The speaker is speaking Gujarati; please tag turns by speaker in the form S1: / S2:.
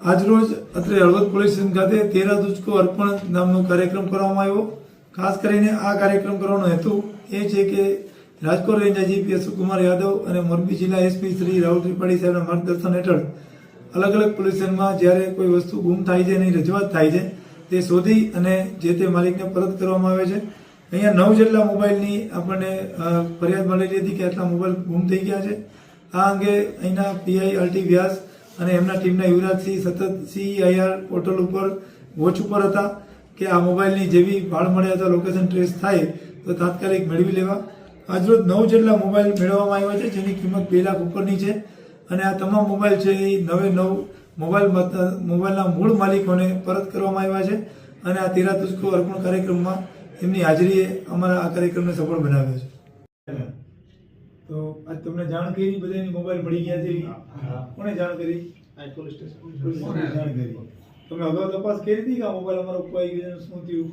S1: આજરોજ અત્રે હળવદ પોલીસ સ્ટેશન ખાતે તેરા તુચકો અર્પણ નામનો કાર્યક્રમ કરવામાં આવ્યો. ખાસ કરીને આ કાર્યક્રમ કરવાનો હેતુ એ છે કે રાજકોટ રેન્જ આઈજીપી અશોકકુમાર યાદવ અને મોરબી જિલ્લા એસપી શ્રી રાહુલ ત્રિપાઠી સાહેબના માર્ગદર્શન હેઠળ અલગ અલગ પોલીસ સ્ટેશનમાં જ્યારે કોઈ વસ્તુ ગુમ થાય છે એની રજૂઆત થાય છે, તે શોધી અને જે તે માલિકને પરત કરવામાં આવે છે. અહીંયા નવ જેટલા મોબાઈલની આપણને ફરિયાદ મળેલી હતી કે આટલા મોબાઈલ ગુમ થઈ ગયા છે. આ અંગે અહીંના પીઆઈ આરટી વ્યાસ અને એમના ટીમના યુવરાજસિંહ સતત સીઆઈઆર પોર્ટલ ઉપર વોચ ઉપર હતા કે આ મોબાઈલની જેવી ભાળ મળે અથવા લોકેશન ટ્રેસ થાય તો તાત્કાલિક મેળવી લેવા. આજરોજ નવ જેટલા મોબાઈલ મેળવવામાં આવ્યા છે, જેની કિંમત બે લાખ ઉપરની છે. અને આ તમામ મોબાઈલ છે એ નવે નવ મોબાઈલ મોબાઈલના મૂળ માલિકોને પરત કરવામાં આવ્યા છે. અને આ તેરા તુસ્કો અર્પણ કાર્યક્રમમાં એમની હાજરીએ અમારા આ કાર્યક્રમને સફળ બનાવ્યો છે. તો આજ તમને જાણ કરી બધાની મોબાઈલ મળી ગયા છે. કોને જાણ કરી?
S2: Police station.
S1: જાણ કરી. તમે અગાઉ તપાસ કરી હતી કે આ મોબાઈલ અમારો ખોવાઈ ગયો શું થયું?